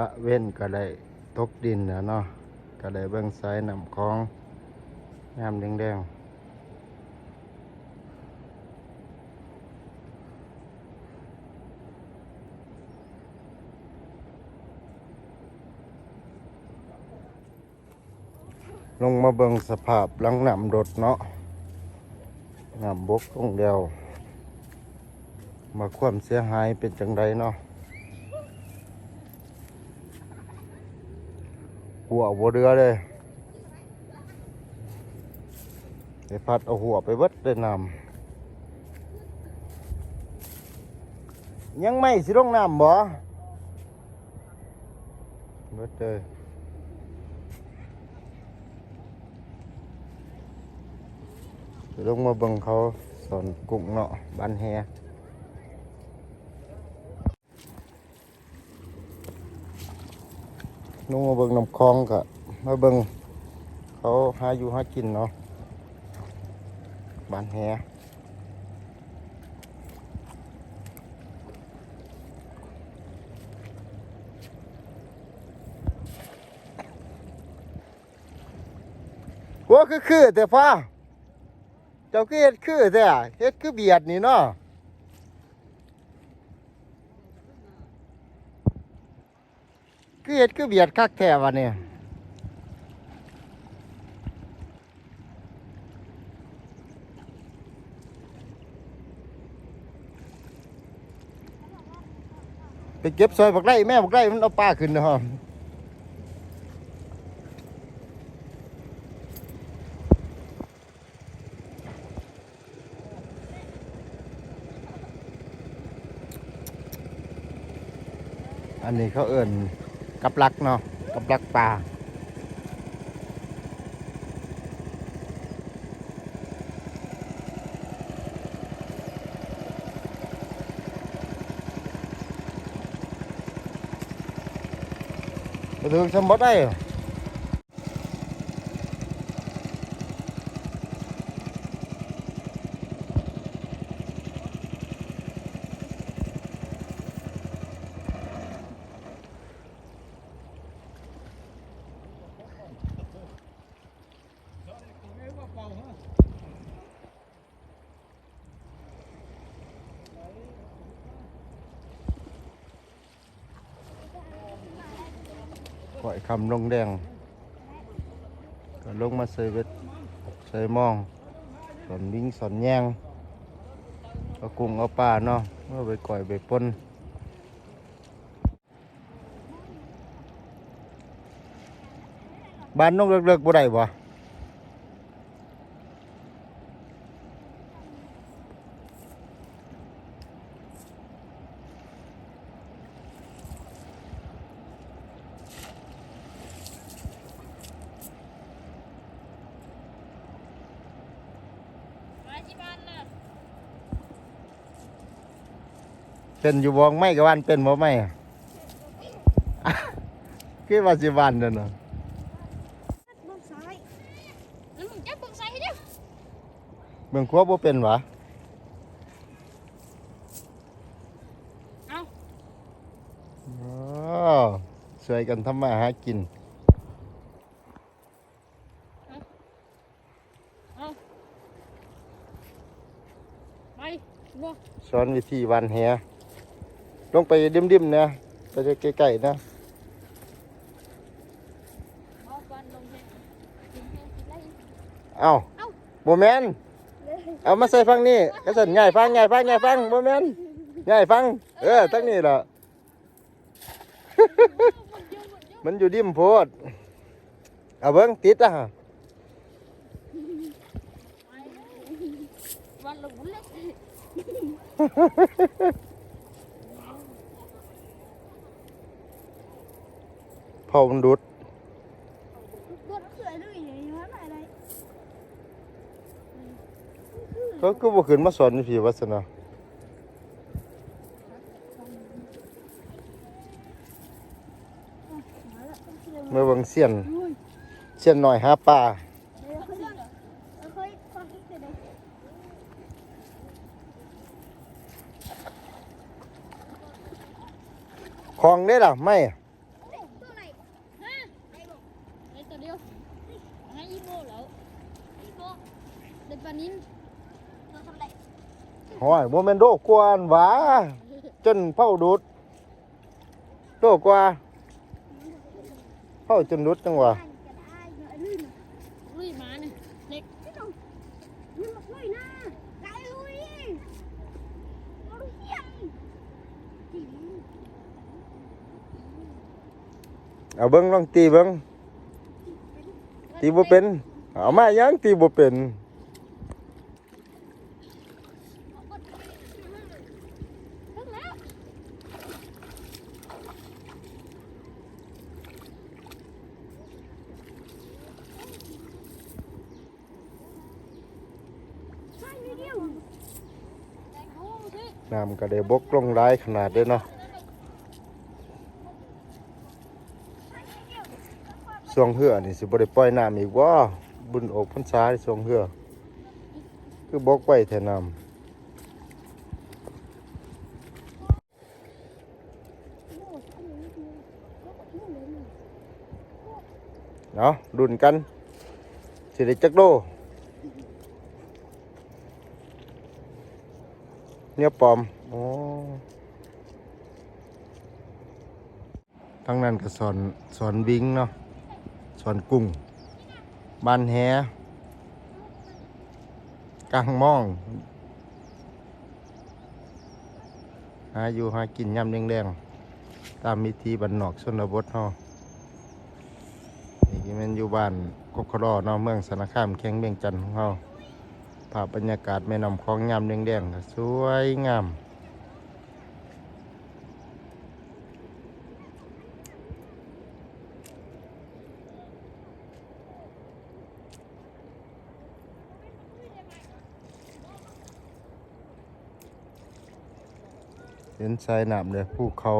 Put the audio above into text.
ตะเว้นก็ได้ตกดินนะเนาะก็ได้เบิ่งสายนำคลองงามแดงๆลงมาเบิ่งสภาพหลังนำรถเนาะนำบกลงเดียว มาความเสียหายเป็นจังไดเนาะ หัวบัวเรือเลยไปพัดเอาหัวไปเบิดได้นำยังไม่สิลงน้ำบ่เบิดเลยเดี๋ยวลงมาเบิ่งเขาสอนกุ้งเนาะบ้านแฮ นุ่งมาเบิ่งน้ำคลองกะมาเบิ่งเขาหาอยู่หากินเนาะบ้านแฮหัวคือคือแต่ฟ้าเจ้าคือเฮ็ดคือแต่เฮ็ดคือเบียดนี่เนาะ คือเห็ดคือเบียดคักแท้วะเนี่ยไปเก็บซอยบักไร่แม่บักไร่มันเอาปลาขึ้นเนาะอันนี้เขาเอิ่น กับลักเนาะกับลักปลาไปถึงสมบัติได้ ก่อยคำลงแดงก็ลงมาเสยเบ็ดใส่หมองสอนวิ่งสอนแยงเอากุ้งเอาปลาเนาะเอาไปก่อยไปปนบ้านนกเลิกๆบ่ได้บ่ มาที่บ้านน่ะ เป็นอยู่วองไม่กับวันเป็นบ่ไม่อะคือว่าสิวันเด้อเนาะเบื้องซ้ายแล้วมึงจับเบื้องซ้ายให้เด้อเมืองครัวบ่เป็นหวะเอาอ๋อช่วยกันทำมาหากินเอาไปบัวสอนวิธีวันแห ลงไปดิ่มๆนะไปใกล้ๆนะเอาก่นลงเอาเอ้าบ่แมนเอามาใส่ฟังนี่กระสันใหญ่ฟังใหญ่ฟังใหญ่ฟังบ่แมนใหญ่ฟัง เออทั้งนี้ล่ะมันอยู่ดิ่มโพดเอาเบิ่งติดอะวันละบุญเล็ก เผามันดุดรถเขื่อนด้วยอย่างนี้ว่าอะไรก็คือบ่ขึ้นมาสอนอยู่พี่วัฒนาเมื่อเบิ่งเสียนเสียนหน่อยหาปลาเคยความคิดเลยคลองได้ล่ะไม่เห้อยบ่แม่ Adiós. Ang ay ibo law. Ibo. De panin. Tôi xong đây. Hỏi bố men đỗ quan vá. Chân phao đốt. Đỗ qua. Phao chân đốt chẳng má à vâng, Lệch thế tì Nhưng ตีบ่เป็นเอามายังตีบ่เป็นถึงแล้วใช่นิดเดียวโอ้สิน้ำก็ได้บกลงหลายขนาดเด้อเนาะ ช่วงเหือนี่สิบ่ได้ปล่อยน้ำอีกบ่าบุญอกพรรษาช่วงเหือคือบอกไว้แท่น้ำเนาะดุนกันสิได้จักโลเนี่ยปอมโอ้ทั้งนั้นก็สอนสอนวิงเนาะ สอนกุ้งบ้านแฮกลางม่อง หาอยู่หากินยำแดงๆ ตามมิธีบันนอกชนบทเนานี่มันอยู่บ้านกกครอเนาะเมืองสารคามแข้งเบียงจันทน์ของเราภาพบรรยากาศแม่น้ำคลองงามแดงๆสวยงาม เห็นชายน้ำเลยภูเขา